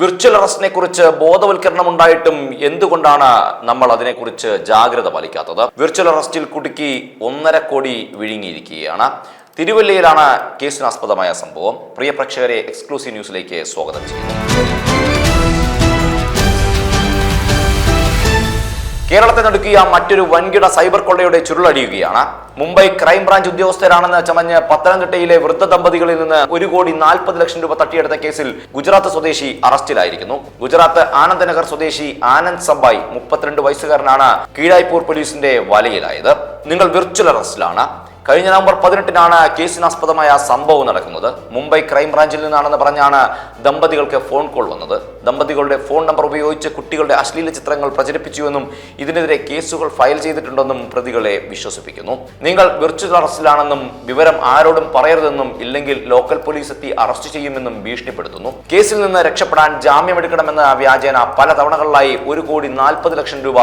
Virtual അറസ്റ്റിനെ കുറിച്ച് ബോധവൽക്കരണം ഉണ്ടായിട്ടും എന്തുകൊണ്ടാണ് നമ്മൾ അതിനെക്കുറിച്ച് ജാഗ്രത പാലിക്കാത്തത്? വിർച്വൽ അറസ്റ്റിൽ കുടുക്കി ഒന്നര കോടി വിഴുങ്ങിയിരിക്കുകയാണ്. തിരുവല്ലയിലാണ് കേസിനാസ്പദമായ സംഭവം. പ്രിയ പ്രേക്ഷകരെ എക്സ്ക്ലൂസീവ് ന്യൂസിലേക്ക് സ്വാഗതം ചെയ്യുന്നു. കേരളത്തെ നടുക്കിയ മറ്റൊരു വൻകിട സൈബർ കൊള്ളയുടെ ചുരുളടിയുകയാണ്. മുംബൈ ക്രൈംബ്രാഞ്ച് ഉദ്യോഗസ്ഥരാണെന്ന് ചമഞ്ഞ് പത്തനംതിട്ടയിലെ വൃദ്ധ ദമ്പതികളിൽ നിന്ന് ഒരു കോടി നാൽപ്പത് ലക്ഷം രൂപ തട്ടിയെടുത്ത കേസിൽ ഗുജറാത്ത് സ്വദേശി അറസ്റ്റിലായിരിക്കുന്നു. ഗുജറാത്ത് ആനന്ദനഗർ സ്വദേശി ആനന്ദ് സബായ് മുപ്പത്തിരണ്ട് വയസ്സുകാരനാണ് കീഴായ്പൂർ പോലീസിന്റെ വലയിലായത്. നിങ്ങൾ വിർച്വൽ അറസ്റ്റിലാണ്. കഴിഞ്ഞ നവംബർ പതിനെട്ടിനാണ് കേസിനാസ്പദമായ സംഭവം നടക്കുന്നത്. മുംബൈ ക്രൈംബ്രാഞ്ചിൽ നിന്നാണെന്ന് പറഞ്ഞാണ് ദമ്പതികൾക്ക് ഫോൺ കോൾ വന്നത്. ദമ്പതികളുടെ ഫോൺ നമ്പർ ഉപയോഗിച്ച് കുട്ടികളുടെ അശ്ലീല ചിത്രങ്ങൾ പ്രചരിപ്പിച്ചുവെന്നും ഇതിനെതിരെ കേസുകൾ ഫയൽ ചെയ്തിട്ടുണ്ടെന്നും പ്രതികളെ വിശ്വസിപ്പിക്കുന്നു. നിങ്ങൾ വിർച്വൽ അറസ്റ്റിലാണെന്നും വിവരം ആരോടും പറയരുതെന്നും ഇല്ലെങ്കിൽ ലോക്കൽ പോലീസ് എത്തി അറസ്റ്റ് ചെയ്യുമെന്നും ഭീഷണിപ്പെടുത്തുന്നു. കേസിൽ നിന്ന് രക്ഷപ്പെടാൻ ജാമ്യമെടുക്കണമെന്ന വ്യാജേന പല തവണകളിലായി ഒരു കോടി നാൽപ്പത് ലക്ഷം രൂപ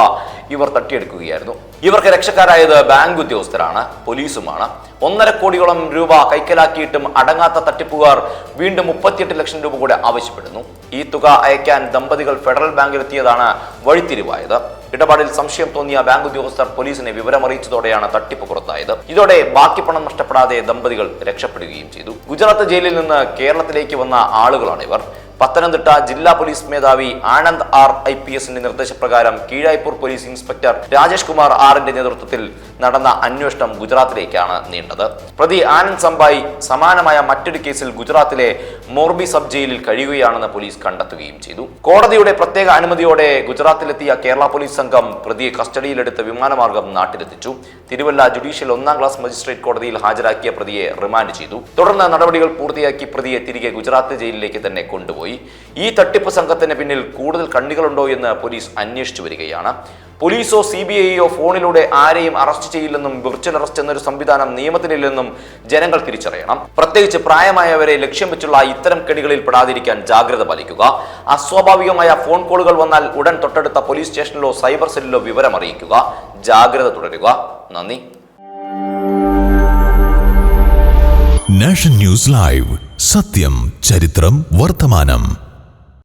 ഇവർ തട്ടിയെടുക്കുകയായിരുന്നു. ഇവർക്ക് രക്ഷക്കാരായത് ബാങ്ക് ഉദ്യോഗസ്ഥരാണ്. പോലീസുമാണ് 好了。ഒന്നര കോടിയോളം രൂപ കൈക്കലാക്കിയിട്ടും അടങ്ങാത്ത തട്ടിപ്പുകാർ വീണ്ടും മുപ്പത്തിയെട്ട് ലക്ഷം രൂപ കൂടെ ആവശ്യപ്പെടുന്നു. ഈ തുക അയക്കാൻ ദമ്പതികൾ ഫെഡറൽ ബാങ്കിലെത്തിയതാണ് വഴിത്തിരിവായത്. ഇടപാടിൽ സംശയം തോന്നിയ ബാങ്ക് ഉദ്യോഗസ്ഥർ പോലീസിനെ വിവരമറിയിച്ചതോടെയാണ് തട്ടിപ്പ് പുറത്തായത്. ഇതോടെ ബാക്കി പണം നഷ്ടപ്പെടാതെ ദമ്പതികൾ രക്ഷപ്പെടുകയും ചെയ്തു. ഗുജറാത്ത് ജയിലിൽ നിന്ന് കേരളത്തിലേക്ക് വന്ന ആളുകളാണ് ഇവർ. പത്തനംതിട്ട ജില്ലാ പോലീസ് മേധാവി ആനന്ദ് ആർ ഐ പി എസിന്റെ നിർദ്ദേശപ്രകാരം കീഴായ്പൂർ പോലീസ് ഇൻസ്പെക്ടർ രാജേഷ് കുമാർ ആറിന്റെ നേതൃത്വത്തിൽ നടന്ന അന്വേഷണം ഗുജറാത്തിലേക്കാണ് നീണ്ടത്. പ്രതി ആനന്ദ് സംബായി സമാനമായ മറ്റൊരു കേസിൽ ഗുജറാത്തിലെ മോർബി സബ് ജയിലിൽ കഴിയുകയാണെന്ന് പോലീസ് കണ്ടെത്തുകയും ചെയ്തു. കോടതിയുടെ പ്രത്യേക അനുമതിയോടെ ഗുജറാത്തിലെത്തിയ കേരള പോലീസ് സംഘം പ്രതിയെ കസ്റ്റഡിയിലെടുത്ത് വിമാനമാർഗം നാട്ടിലെത്തിച്ചു. തിരുവല്ല ജുഡീഷ്യൽ ഒന്നാം ക്ലാസ് മജിസ്ട്രേറ്റ് കോടതിയിൽ ഹാജരാക്കിയ പ്രതിയെ റിമാൻഡ് ചെയ്തു. തുടർന്ന് നടപടികൾ പൂർത്തിയാക്കി പ്രതിയെ തിരികെ ഗുജറാത്ത് ജയിലിലേക്ക് തന്നെ കൊണ്ടുപോയി. ഈ തട്ടിപ്പ് സംഘത്തിന് പിന്നിൽ കൂടുതൽ കണ്ണികളുണ്ടോ എന്ന് പോലീസ് അന്വേഷിച്ചു വരികയാണ്. പോലീസോ സി ബി ഐയോ ഫോണിലൂടെ ആരെയും അറസ്റ്റ് ചെയ്യില്ലെന്നും വിർച്വൽ അറസ്റ്റ് എന്നൊരു സംവിധാനം നിയമത്തിലില്ലെന്നും ജനങ്ങൾ തിരിച്ചറിയണം. പ്രത്യേകിച്ച് പ്രായമായവരെ ലക്ഷ്യം വെച്ചുള്ള ഇത്തരം കെണികളിൽ പെടാതിരിക്കാൻ ജാഗ്രത പാലിക്കുക. അസ്വാഭാവികമായ ഫോൺ കോളുകൾ വന്നാൽ ഉടൻ തൊട്ടടുത്ത പോലീസ് സ്റ്റേഷനിലോ സൈബർ സെല്ലിലോ വിവരം അറിയിക്കുക. ജാഗ്രത തുടരുക. നന്ദി. Nation news live. സത്യം ചരിത്രം വർത്തമാനം.